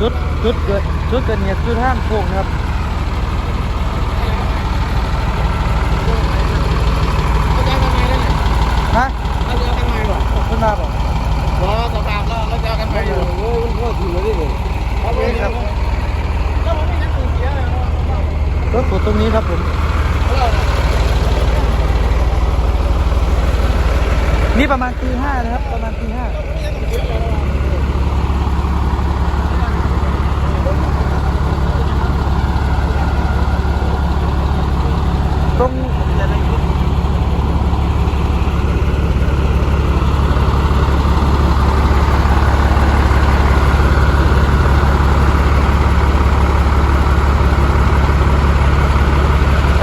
จุดจุดเกิดจุดเกิดเหตุคือทางโค้งนะครับเขาจะเอาทำไมได้เนี่ยฮะเขาจะเอาทำไมหรอขึ้นมาบอกรอสตาร์ทแล้วเขาจะเอาทำไมอยู่โอ้ยมันโคตรถึงเลยนี่เขาไม่ได้แล้วมันไม่ยังตื่นเสียเลยรถขุดตรงนี้ครับผมนี่ประมาณตีห้านะครับ ประมาณตีห้าตรงอั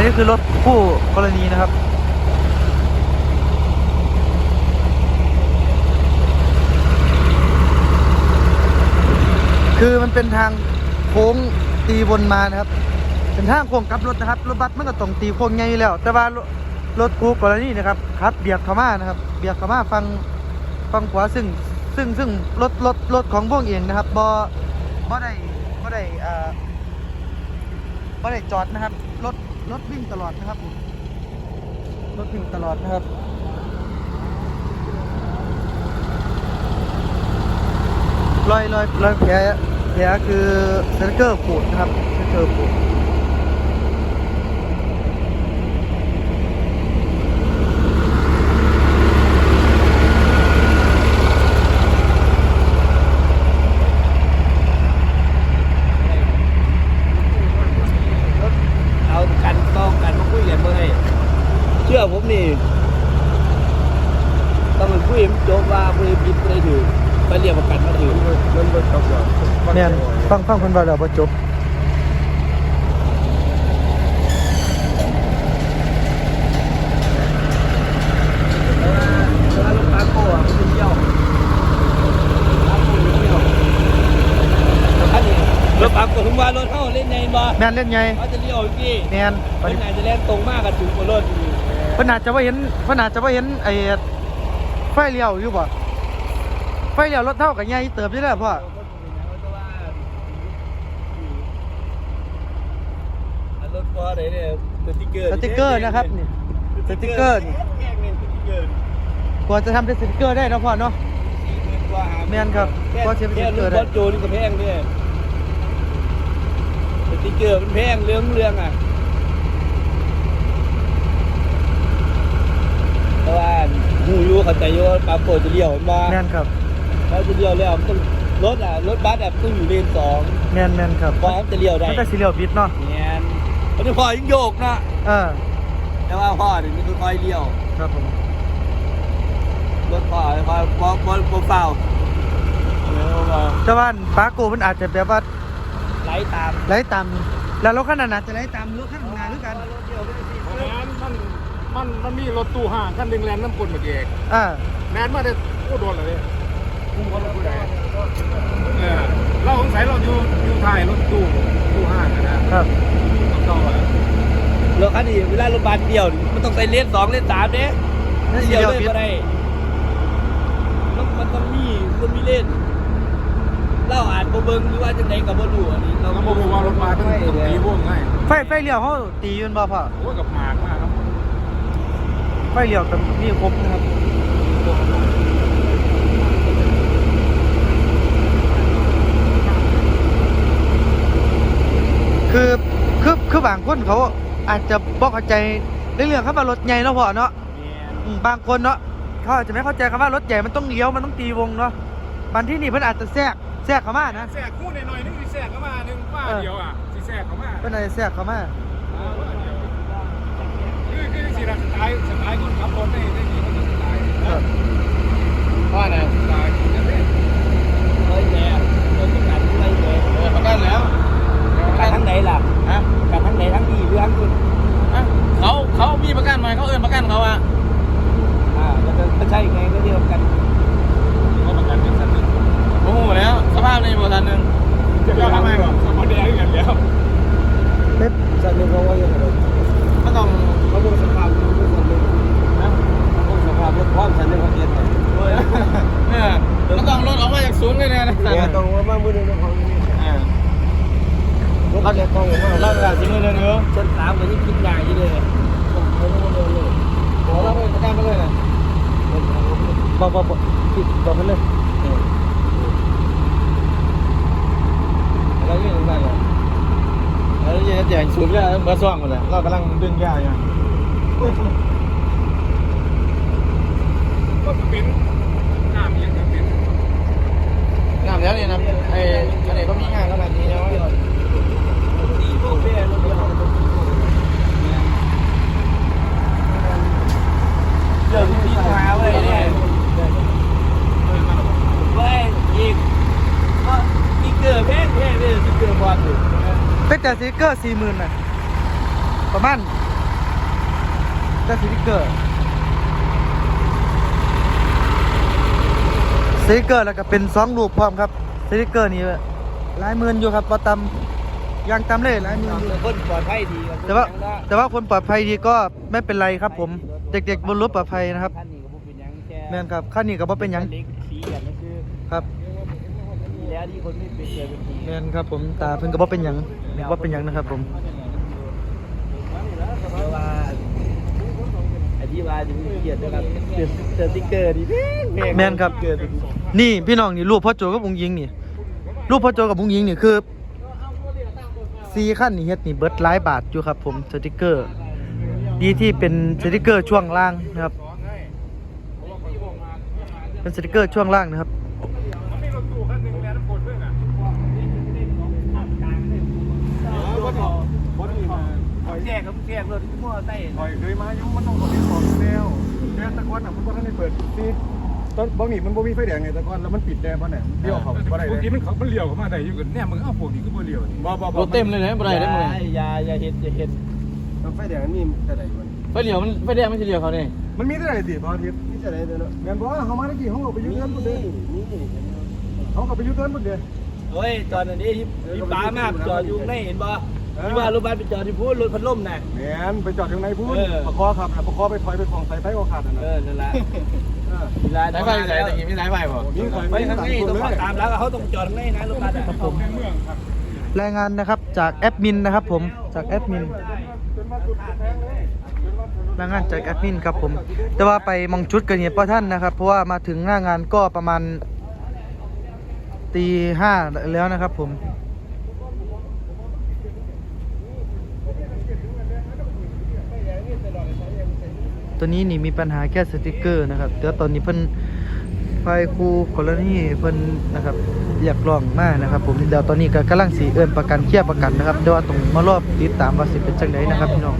นนี้คือรถคู่กรณีนะครับ คือมันเป็นทางโค้งตีวนมานะครับ เป็นทางโค้งกลับรถนะครับ รถบัสมันก็ต้องตีโค้งไงอยู่แล้ว แต่ว่ารถคู่กรณีนะครับครับเบียดเข้ามานะครับ เบียดเข้ามาฟังฟังขวาซึ่งซึ่งซึ่งรถรถรถของพวกเองนะครับบบ่ได้บ่ได้อ่อ บ่ได้จอดนะครับ รถรถวิ่งตลอดนะครับผมรถวิ่งตลอดนะครับรอยรอยรอยแผลแผลคือสติ๊กเกอร์ปูดนะครับสติ๊กเกอร์ปูด เอากันต้องกันมาคุยกันเมื่อให้เชื่อผมนี่ต้องมันคุยมันจบว่าคุยผิดไม่ถือไป เรียกประกันมาถือมันมันจบแล้วเนี่ยฟังฟังคนบาดาบจบแล้วลูกค้าโก้อะมันเป็นเที่ยวอันนี้รถปากกดถึงว่ารถเข้าเล่นในบ่แมนเล่นไงเขาจะเลี้ยวอีกทีแมนเพิ่นอาจจะเล่นตรงมากกับถึงกว่ารถอีกเพิ่นอาจจะว่าเห็นเพิ่นอาจจะว่าเห็นไอ้ไฟเลี้ยวอยู่บ่ ไฟเลี้ยวรถเท่ากับใหญ่เติบอยู่แล้วพ่อรถก็ไหนเนี่ยสติ๊กเกอร์สติ๊กเกอร์นะครับนี่สติ๊กเกอร์นี่แพงเนี่ยสติ๊กเกอร์กว่าจะทำเป็นสติ๊กเกอร์ได้เนาะพ่อเนาะแม่นครับแค่ก็เชื่อมแค่สติ๊กเกรอร์ถได้บอสโจนี่ก็แพงเนี่ยสติ๊กเกอร์มันแพงเรื่องเรื่องอะเพราะว่าหูอยูเข้าใจอยู่ว่าปาโกจะเลี้ยวมาแมนครับ เขาจะเลี้ยวแล้วมันต้องรถอะรถบัสอะต้องอยู่เลนสองแมนแมนครับพอเขาจะเลี้ยวได้มันก็สีเลี้ยวบิดเนาะเนี่ยมันจะพอยิ่งโยกนะเออแต่ว่าพ่อเนี่ยมันคือคอยเลี้ยวครับผมรถพ่อคอยบอลบอลบอลเปล่าเออว่าแต่ว่าปาโกมันอาจจะแบบว่าไหลตามไหลตามแล้วรถคันนั้นอาจจะไหลตามรถคันข้างหน้าด้วยกันรถเดียวไม่ได้สิเพราะงั้นมันมันมันมีรถตู้ห้างคันหนึ่งแลนน้ำกลนมาเองอ่าแลนมาได้โอ้โดนเลย พุ่งเขาลงผู้ใดเออเราสงสัยเราอยู่อยู่ท้ายรถตู้ตู้ห้างนะนะครับต้องเข้าอะรถคันนี้เวลารถบัสเดียวนี่มันต้องใส่เลนสองเลนสามเด้นั่นสีเดียวเลี้ยวบิดเลยก็ได้มันมันต้องมีมันมีเลนเราอาจบ่เบิ่งหรือว่าจังไดก็บ่รู้อันนี้เราก็บอกว่ารถมาต้องต้องตีวงง่ายไฟไฟเลี้ยวเขาตีอยืนบ่พ่อโอ้ยกับหมากมากครับไฟเลี้ยวกับนี่ครบนะครับ คือคือคือบางคนเขาอาจจะบ่เข้าใจในเรื่องคำว่ารถใหญ่เนาะพ่อเนาะอืมบางคนเนาะเขาอาจจะไม่เข้าใจคำว่ารถใหญ่มันต้องเลี้ยวมันต้องตีวงเนาะบางที่นี่เพิ่นอาจจะแทรกแทรกเข้ามานะแทรกคู่หน่อยๆนึงสิแทรกเข้ามาหนึ่งว่าเดียวอะสิแทรกเข้ามาเพิ่นอาจจะแทรกเข้ามาอ่าว่าเดียวคือคือสิเราสไตล์สไตล์คนขับรถได้ได้ดีมันจะสไตล์ครับพ่อน่ะสไตล์นั่นเองเฮ้ยแหน่รถประกันอะไรแหน่เออประกันแล้ว ประกันทั้งไหนล่ะฮะประกันทั้งไหนทั้งดีหรือทั้งคุณเขาเขามีประกันไหมเขาเอินประกันเขาอะอ่าแล้วก็ไม่ใช่ไงก็เรียกว่าประกันเขาประกันเป็นสันหนึ่งโอ้โหแล้วสภาพในบริษัทหนึ่งจะเอาทำไมก่อนสมอแดงกันแล้วเป๊ปสันหนึ่งเขาว่าอย่างไรก็ต้องเขาดูสภาพรถสันหนึ่งนะเขาดูสภาพรถพร้อมสันหนึ่งเขาเย็นเลยเนี่ยก็ต้องรถออกมาจากศูนย์เลยเนี่ยนะเนี่ยต้องว่ามามือหนึ่งของอ่า เราจะกองเราจะสิมือหนึ่งเออชนสามก็ยิ่งคิดอย่างนี้เลยผมไม่รู้เลยเลยบอกเราไปจัดการมาเลยนะบอกบอกบอกปิดบอกมันเลยเรายื่นถึงได้เลยเรายื่นแจกสูบยาเบอร์ซ่องหมดเลยเรากำลังดึงยาอยู่ก็เป็นน้ำยังเป็นงามแล้วเนี่ยนะไอ้อันนี้ก็มีงานขนาดนี้แล้วตีพวกเบี้ยรถเดียว เรื่องที่หาไว้เนี่ยไว้ยอีกก็มีเกลือแพงแพงเลยมีเกลือบอลอยู่เป็นแต่สติกเกอร์สี่หมื่นน่ะประมาณแต่สติกเกอร์สติกเกอร์แล้วก็เป็นสองรูปพร้อมครับสติกเกอร์นี่หลายหมื่นอยู่ครับพอตำ ยางตำเลยหลายหมื่นอยู่ คนปลอดภัยดีครับแต่ว่าแต่ว่าคนปลอดภัยดีก็ไม่เป็นไรครับผมเด็กๆบนรถปลอดภัยนะครับท่านนี่ก็บ่เป็นหยังแค่แม่นครับขั้นนี้ก็บ่เป็นหยังเล็กสีกันนั่นคือครับมีแล้วที่คนไม่เป็นเจอเป็นทีแม่นครับผมตาเพิ่นก็บ่เป็นหยังบ่เป็นหยังนะครับ ผมเดี๋ยวว่าอธิบายถึงเกียรตินะครับเจอเจอสติ๊กเกอร์ดีแพงแม่นครับ เกิดนี่พี่น้องนี่รูปพ่อโจกับบุงยิงนี่รูปพ่อโจกับบุงยิงนี่คือ ซีขั้นนี่เฮ็ดนี่เบิดหลายบาทอยู่ครับผมสติกเกอร์ ดีที่เป็นสติกเกอร์ช่วงล่างนะครับ เป็นสติกเกอร์ช่วงล่างนะครับมันมีรถตู้คันหนึ่งแล้วน้ำกดเพื่อนอะคนนี้มาคอยแจกครับแจกรถมั่วใต้คอยเคยมาอยู่มันต้องขอเรียนบอกแล้วแต่ตะกอนอะมันก็ท่านได้เปิดซีด ตอนบางนี่มันบ่มีไฟแดงไงตะกอนแล้วมันปิดแดงเพราะไหนเลี้ยวเขาบ่ได้เลยมันเขามันเลี้ยวเข้ามาได้อยู่กันแน่มึงเอ้าพวกนี้ก็บ่เลี้ยวบ่บ่รถเต็มเลยนะบ่ได้ได้หมดเลยอย่าอย่าเห็นอย่าเห็นไฟแดงมันมีแต่ใดมันไฟเลี้ยวมันไฟแดงไม่ใช่เลี้ยวเขาเนี่ยมันมีแต่ใดสิพออาทิตย์มีแต่ใดเด้อแม่นบ่เขามาตะกี้เขาก็ไปยูเทิร์นพุ่นเด้เขาก็ไปยูเทิร์นพุ่นเด้ เฮ้ยตอนนั้นที่ที่ป้ามากจอดอยู่ในเห็นบ่ที่ว่ารถบัสไปจอดที่พูดรถพัดลมน่ะ แม่นไปจอดอยู่ในพุ่นเออ ประคอครับประคอไปถอยไปของใส่ไฟก็ขาดนั่นเอน่ะอนั่นแหละ เออเวลาสายไฟสายตะกี้มีสายไฟป่ะมีไฟไปไฟทางต่างนี้คนต้องเลขับยตามแล้วเขาต้องจอดตรงนี้นะรถบัสอะผมรายงานนะครับจากแอดมินนะครับผมจากแอดมินรายงานจากแอดมินครับผม แต่ว่าไปมองชุดกันเหตุเพราะท่านนะครับ เพราะว่ามาถึงหน้างานก็ประมาณตีห้าแล้วนะครับผม ตัวนี้นี่มีปัญหาแค่สติกเกอร์นะครับแต่ตอนนี้เพิ่นไฟครูกรณีเพิ่นนะครับอยากลองมากนะครับ ผมเดี๋ยวตอนนี้ก็กำลังสีเอินประกันเคลียร์ประกันนะครับเดี๋ยวตรงมารอบติดตามว่าสิเป็นจังไดนะครับพี่น้อง